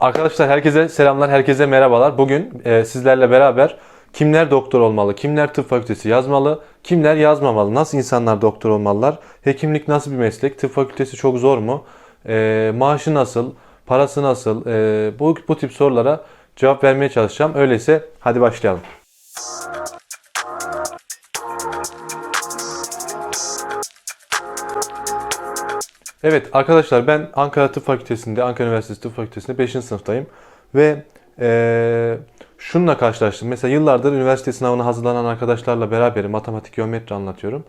Arkadaşlar herkese selamlar, herkese merhabalar. Bugün e, sizlerle beraber kimler doktor olmalı, kimler tıp fakültesi yazmalı, kimler yazmamalı, nasıl insanlar doktor olmalılar, hekimlik nasıl bir meslek, tıp fakültesi çok zor mu, E, maaşı nasıl, parası nasıl, E, bu, bu tip sorulara cevap vermeye çalışacağım. Öyleyse hadi başlayalım. Evet arkadaşlar ben Ankara Tıp Fakültesi'nde, Ankara Üniversitesi Tıp Fakültesi'nde 5. sınıftayım. Ve eee şununla karşılaştım. Mesela yıllardır üniversite sınavına hazırlanan arkadaşlarla beraber matematik, geometri anlatıyorum.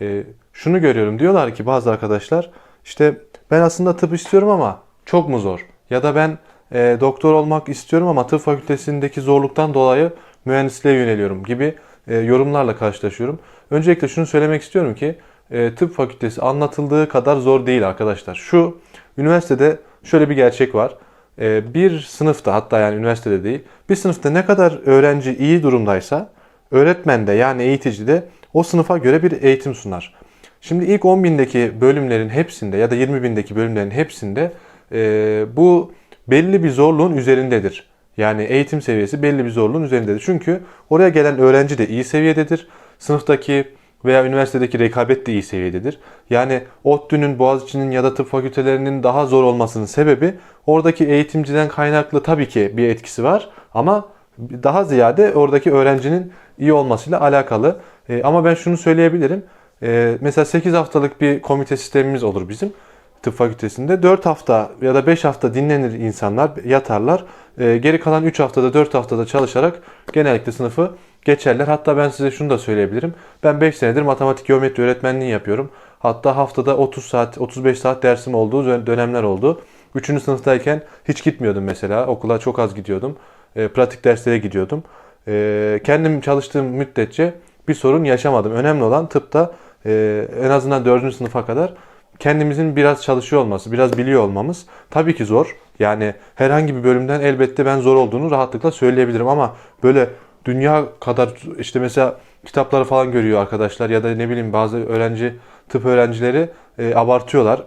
Eee, şunu görüyorum. Diyorlar ki bazı arkadaşlar işte ben aslında tıp istiyorum ama çok mu zor? Ya da ben eee, doktor olmak istiyorum ama tıp fakültesindeki zorluktan dolayı mühendisliğe yöneliyorum gibi e, yorumlarla karşılaşıyorum. Öncelikle şunu söylemek istiyorum ki e, tıp fakültesi anlatıldığı kadar zor değil arkadaşlar. Şu üniversitede şöyle bir gerçek var. E, bir sınıfta hatta yani üniversitede değil bir sınıfta ne kadar öğrenci iyi durumdaysa öğretmen de yani eğitici de o sınıfa göre bir eğitim sunar. Şimdi ilk 10 bindeki bölümlerin hepsinde ya da 20 bindeki bölümlerin hepsinde e, bu belli bir zorluğun üzerindedir. Yani eğitim seviyesi belli bir zorluğun üzerindedir. Çünkü oraya gelen öğrenci de iyi seviyededir. Sınıftaki veya üniversitedeki rekabet de iyi seviyededir. Yani ODTÜ'nün, Boğaziçi'nin ya da tıp fakültelerinin daha zor olmasının sebebi oradaki eğitimciden kaynaklı tabii ki bir etkisi var ama daha ziyade oradaki öğrencinin iyi olmasıyla alakalı. E, ama ben şunu söyleyebilirim. E, mesela 8 haftalık bir komite sistemimiz olur bizim tıp fakültesinde 4 hafta ya da 5 hafta dinlenir insanlar, yatarlar. Ee, geri kalan 3 haftada 4 haftada çalışarak genellikle sınıfı geçerler. Hatta ben size şunu da söyleyebilirim. Ben 5 senedir matematik geometri öğretmenliği yapıyorum. Hatta haftada 30 saat, 35 saat dersim olduğu dön- dönemler oldu. 3. sınıftayken hiç gitmiyordum mesela. Okula çok az gidiyordum. Ee, pratik derslere gidiyordum. Ee, kendim çalıştığım müddetçe bir sorun yaşamadım. Önemli olan tıpta e, en azından 4. sınıfa kadar kendimizin biraz çalışıyor olması, biraz biliyor olmamız tabii ki zor. Yani herhangi bir bölümden elbette ben zor olduğunu rahatlıkla söyleyebilirim ama böyle dünya kadar işte mesela kitapları falan görüyor arkadaşlar ya da ne bileyim bazı öğrenci tıp öğrencileri e, abartıyorlar.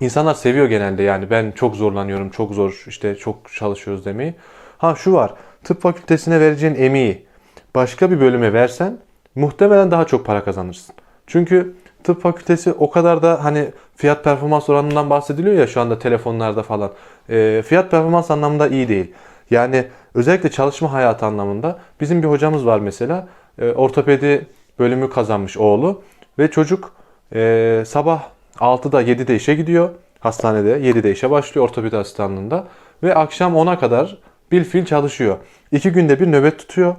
İnsanlar seviyor genelde yani ben çok zorlanıyorum, çok zor işte çok çalışıyoruz demeyi. Ha şu var, tıp fakültesine vereceğin emeği başka bir bölüme versen muhtemelen daha çok para kazanırsın. Çünkü tıp fakültesi o kadar da hani fiyat performans oranından bahsediliyor ya şu anda telefonlarda falan. E, fiyat performans anlamında iyi değil. Yani özellikle çalışma hayatı anlamında bizim bir hocamız var mesela. E, ortopedi bölümü kazanmış oğlu ve çocuk e, sabah 6'da 7'de işe gidiyor. Hastanede 7'de işe başlıyor ortopedi asistanlığında ve akşam 10'a kadar bil fiil çalışıyor. İki günde bir nöbet tutuyor.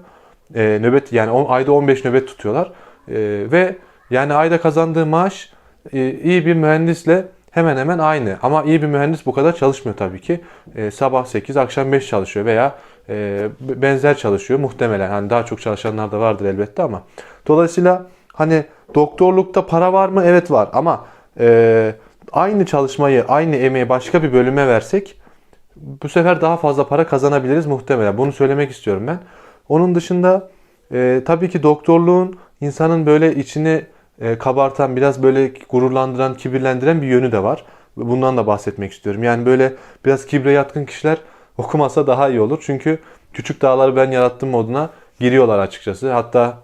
E, nöbet yani on, ayda 15 nöbet tutuyorlar. E, ve yani ayda kazandığı maaş e, iyi bir mühendisle hemen hemen aynı. Ama iyi bir mühendis bu kadar çalışmıyor tabii ki. E, sabah 8, akşam 5 çalışıyor veya e, benzer çalışıyor muhtemelen. Hani daha çok çalışanlar da vardır elbette ama. Dolayısıyla hani doktorlukta para var mı? Evet var ama aynı çalışmayı, aynı emeği başka bir bölüme versek bu sefer daha fazla para kazanabiliriz muhtemelen. Bunu söylemek istiyorum ben. Onun dışında e, tabii ki doktorluğun insanın böyle içini e, kabartan, biraz böyle gururlandıran, kibirlendiren bir yönü de var. Bundan da bahsetmek istiyorum. Yani böyle biraz kibre yatkın kişiler okumasa daha iyi olur. Çünkü küçük dağları ben yarattım moduna giriyorlar açıkçası. Hatta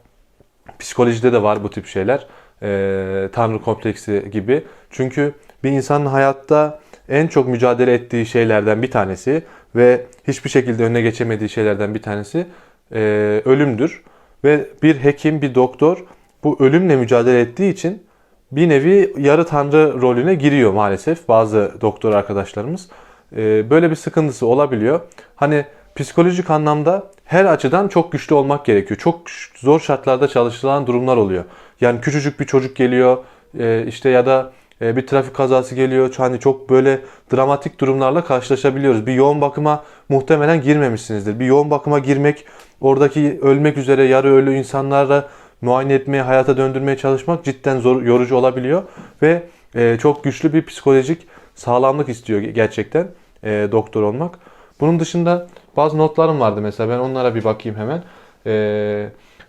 psikolojide de var bu tip şeyler. Ee, tanrı kompleksi gibi. Çünkü bir insanın hayatta en çok mücadele ettiği şeylerden bir tanesi ve hiçbir şekilde önüne geçemediği şeylerden bir tanesi e, ölümdür. Ve bir hekim, bir doktor bu ölümle mücadele ettiği için bir nevi yarı tanrı rolüne giriyor maalesef bazı doktor arkadaşlarımız. Ee, böyle bir sıkıntısı olabiliyor. Hani psikolojik anlamda her açıdan çok güçlü olmak gerekiyor. Çok zor şartlarda çalışılan durumlar oluyor. Yani küçücük bir çocuk geliyor e, işte ya da e, bir trafik kazası geliyor. Hani çok böyle dramatik durumlarla karşılaşabiliyoruz. Bir yoğun bakıma muhtemelen girmemişsinizdir. Bir yoğun bakıma girmek, oradaki ölmek üzere yarı ölü insanlarla muayene etmeye, hayata döndürmeye çalışmak cidden zor, yorucu olabiliyor ve e, çok güçlü bir psikolojik sağlamlık istiyor gerçekten e, doktor olmak. Bunun dışında bazı notlarım vardı mesela ben onlara bir bakayım hemen. E,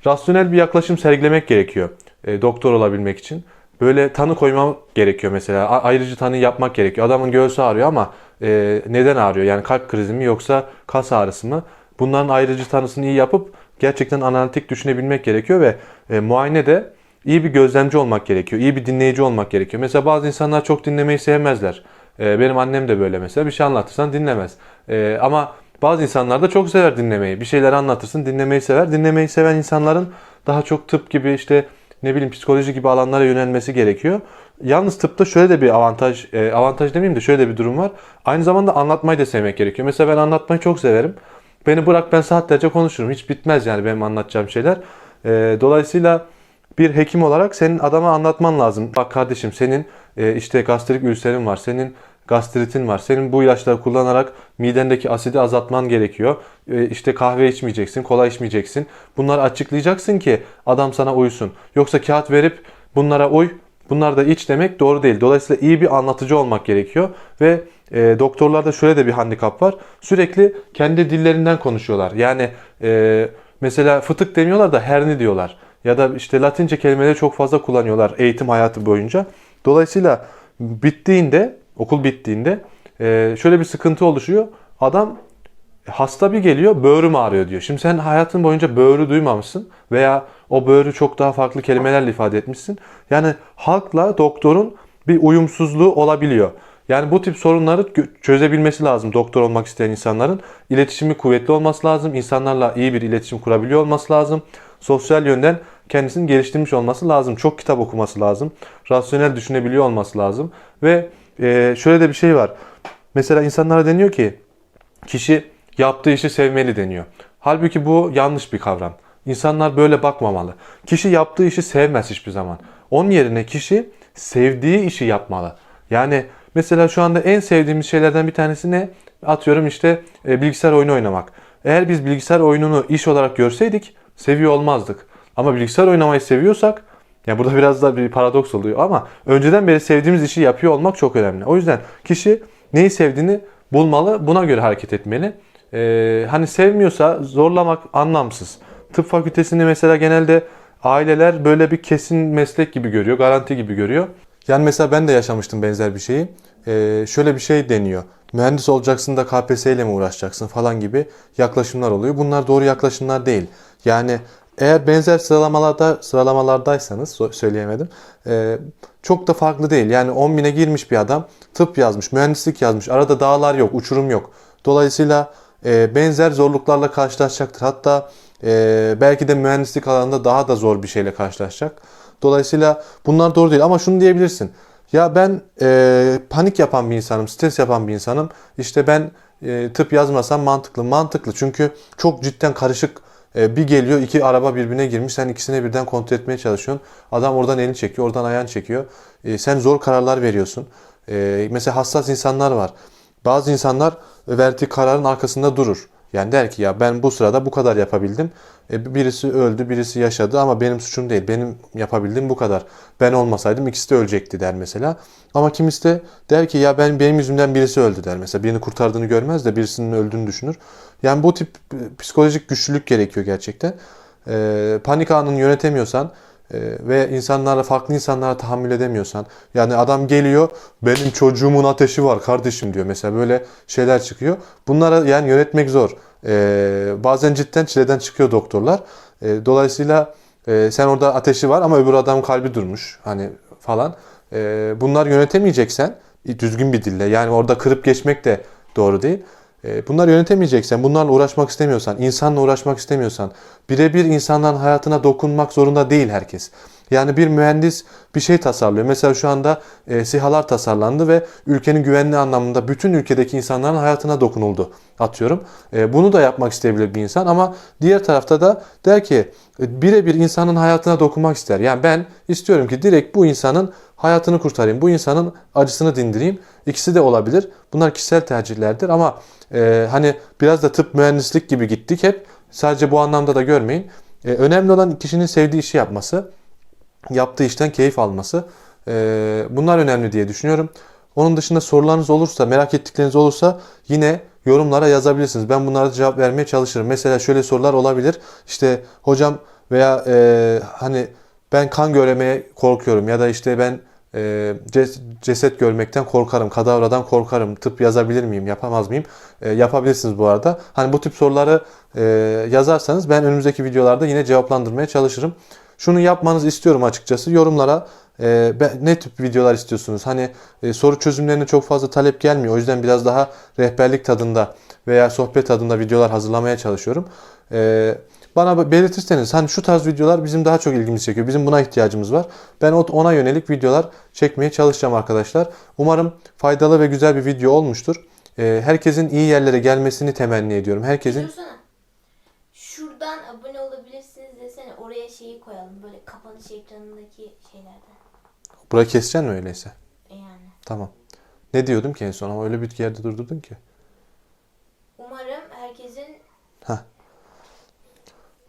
rasyonel bir yaklaşım sergilemek gerekiyor e, doktor olabilmek için. Böyle tanı koymam gerekiyor mesela. A- ayrıcı tanı yapmak gerekiyor. Adamın göğsü ağrıyor ama e, neden ağrıyor? Yani kalp krizi mi yoksa kas ağrısı mı? Bunların ayrıcı tanısını iyi yapıp gerçekten analitik düşünebilmek gerekiyor ve e, muayene de iyi bir gözlemci olmak gerekiyor. iyi bir dinleyici olmak gerekiyor. Mesela bazı insanlar çok dinlemeyi sevmezler. E, benim annem de böyle mesela. Bir şey anlatırsan dinlemez. E, ama bazı insanlar da çok sever dinlemeyi. Bir şeyler anlatırsın dinlemeyi sever. Dinlemeyi seven insanların daha çok tıp gibi işte ne bileyim psikoloji gibi alanlara yönelmesi gerekiyor. Yalnız tıpta şöyle de bir avantaj, e, avantaj demeyeyim de şöyle de bir durum var. Aynı zamanda anlatmayı da sevmek gerekiyor. Mesela ben anlatmayı çok severim. Beni bırak ben saatlerce konuşurum. Hiç bitmez yani benim anlatacağım şeyler. E, dolayısıyla bir hekim olarak senin adama anlatman lazım. Bak kardeşim senin e, işte gastrik ülserin var. Senin gastritin var. Senin bu ilaçları kullanarak midendeki asidi azaltman gerekiyor. E, işte kahve içmeyeceksin, kola içmeyeceksin. Bunları açıklayacaksın ki adam sana uysun. Yoksa kağıt verip bunlara uy, bunlar da iç demek doğru değil. Dolayısıyla iyi bir anlatıcı olmak gerekiyor ve e, doktorlarda şöyle de bir handikap var. Sürekli kendi dillerinden konuşuyorlar. Yani e, mesela fıtık demiyorlar da herni diyorlar. Ya da işte Latince kelimeleri çok fazla kullanıyorlar eğitim hayatı boyunca. Dolayısıyla bittiğinde, okul bittiğinde e, şöyle bir sıkıntı oluşuyor. Adam hasta bir geliyor böğrüm ağrıyor diyor. Şimdi sen hayatın boyunca böğrü duymamışsın veya o böğrü çok daha farklı kelimelerle ifade etmişsin. Yani halkla doktorun bir uyumsuzluğu olabiliyor. Yani bu tip sorunları çözebilmesi lazım doktor olmak isteyen insanların. İletişimi kuvvetli olması lazım. İnsanlarla iyi bir iletişim kurabiliyor olması lazım. Sosyal yönden kendisini geliştirmiş olması lazım. Çok kitap okuması lazım. Rasyonel düşünebiliyor olması lazım. Ve e, şöyle de bir şey var. Mesela insanlara deniyor ki kişi yaptığı işi sevmeli deniyor. Halbuki bu yanlış bir kavram. İnsanlar böyle bakmamalı. Kişi yaptığı işi sevmez hiçbir zaman. Onun yerine kişi sevdiği işi yapmalı. Yani mesela şu anda en sevdiğimiz şeylerden bir tanesi ne? Atıyorum işte e, bilgisayar oyunu oynamak. Eğer biz bilgisayar oyununu iş olarak görseydik seviyor olmazdık. Ama bilgisayar oynamayı seviyorsak ya burada biraz da bir paradoks oluyor ama önceden beri sevdiğimiz işi yapıyor olmak çok önemli. O yüzden kişi neyi sevdiğini bulmalı, buna göre hareket etmeli. Ee, hani sevmiyorsa zorlamak anlamsız. Tıp fakültesini mesela genelde aileler böyle bir kesin meslek gibi görüyor, garanti gibi görüyor. Yani mesela ben de yaşamıştım benzer bir şeyi. Ee, şöyle bir şey deniyor. Mühendis olacaksın da KPSS ile mi uğraşacaksın falan gibi yaklaşımlar oluyor. Bunlar doğru yaklaşımlar değil. Yani eğer benzer sıralamalarda sıralamalardaysanız söyleyemedim. e, çok da farklı değil. Yani 10 bine girmiş bir adam tıp yazmış, mühendislik yazmış. Arada dağlar yok, uçurum yok. Dolayısıyla e, benzer zorluklarla karşılaşacaktır. Hatta e, belki de mühendislik alanında daha da zor bir şeyle karşılaşacak. Dolayısıyla bunlar doğru değil. Ama şunu diyebilirsin. Ya ben e, panik yapan bir insanım, stres yapan bir insanım. İşte ben e, tıp yazmasam mantıklı. Mantıklı çünkü çok cidden karışık e, bir geliyor iki araba birbirine girmiş. Sen ikisine birden kontrol etmeye çalışıyorsun. Adam oradan elini çekiyor, oradan ayağını çekiyor. E, sen zor kararlar veriyorsun. E, mesela hassas insanlar var. Bazı insanlar verdiği kararın arkasında durur. Yani der ki ya ben bu sırada bu kadar yapabildim. E, birisi öldü, birisi yaşadı ama benim suçum değil. Benim yapabildiğim bu kadar. Ben olmasaydım ikisi de ölecekti der mesela. Ama kimisi de der ki ya ben benim yüzümden birisi öldü der mesela. Birini kurtardığını görmez de birisinin öldüğünü düşünür. Yani bu tip e, psikolojik güçlülük gerekiyor gerçekten. E, panik anını yönetemiyorsan e, ve insanlara farklı insanlara tahammül edemiyorsan yani adam geliyor benim çocuğumun ateşi var kardeşim diyor mesela böyle şeyler çıkıyor. Bunlara yani yönetmek zor. E, bazen cidden çileden çıkıyor doktorlar. E, dolayısıyla e, sen orada ateşi var ama öbür adam kalbi durmuş hani falan. E, bunlar yönetemeyeceksen düzgün bir dille yani orada kırıp geçmek de doğru değil. E, Bunları yönetemeyeceksen, bunlarla uğraşmak istemiyorsan, insanla uğraşmak istemiyorsan, birebir insanların hayatına dokunmak zorunda değil herkes. Yani bir mühendis bir şey tasarlıyor. Mesela şu anda e, SİHA'lar tasarlandı ve ülkenin güvenliği anlamında bütün ülkedeki insanların hayatına dokunuldu atıyorum. E, bunu da yapmak isteyebilir bir insan ama diğer tarafta da der ki e, birebir insanın hayatına dokunmak ister. Yani ben istiyorum ki direkt bu insanın hayatını kurtarayım. Bu insanın acısını dindireyim. İkisi de olabilir. Bunlar kişisel tercihlerdir ama e, hani biraz da tıp mühendislik gibi gittik hep. Sadece bu anlamda da görmeyin. E, önemli olan kişinin sevdiği işi yapması, yaptığı işten keyif alması. E, bunlar önemli diye düşünüyorum. Onun dışında sorularınız olursa, merak ettikleriniz olursa yine yorumlara yazabilirsiniz. Ben bunlara cevap vermeye çalışırım. Mesela şöyle sorular olabilir. İşte hocam veya e, hani ben kan görmeye korkuyorum ya da işte ben e, ces- ceset görmekten korkarım, kadavradan korkarım, tıp yazabilir miyim, yapamaz mıyım? E, yapabilirsiniz bu arada. Hani bu tip soruları e, yazarsanız ben önümüzdeki videolarda yine cevaplandırmaya çalışırım. Şunu yapmanızı istiyorum açıkçası. Yorumlara e, ne tip videolar istiyorsunuz? Hani e, soru çözümlerine çok fazla talep gelmiyor. O yüzden biraz daha rehberlik tadında veya sohbet tadında videolar hazırlamaya çalışıyorum. E, bana belirtirseniz hani şu tarz videolar bizim daha çok ilgimizi çekiyor. Bizim buna ihtiyacımız var. Ben ona yönelik videolar çekmeye çalışacağım arkadaşlar. Umarım faydalı ve güzel bir video olmuştur. E, herkesin iyi yerlere gelmesini temenni ediyorum. Herkesin. Şuradan abone olabilirsiniz desene oraya şeyi koyalım böyle kapanış ekranındaki şeylerden. Burayı keseceksin mi öyleyse? E Yani. Tamam. Ne diyordum ki en son ama öyle bir yerde durdurdun ki. Umarım herkesin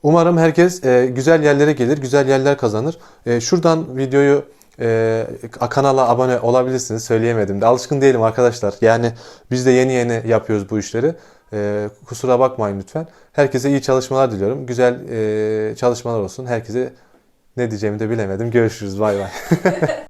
Umarım herkes e, güzel yerlere gelir, güzel yerler kazanır. E, şuradan videoyu e, kanala abone olabilirsiniz. Söyleyemedim de. Alışkın değilim arkadaşlar. Yani biz de yeni yeni yapıyoruz bu işleri. E, kusura bakmayın lütfen. Herkese iyi çalışmalar diliyorum. Güzel e, çalışmalar olsun. Herkese ne diyeceğimi de bilemedim. Görüşürüz. Bay bay.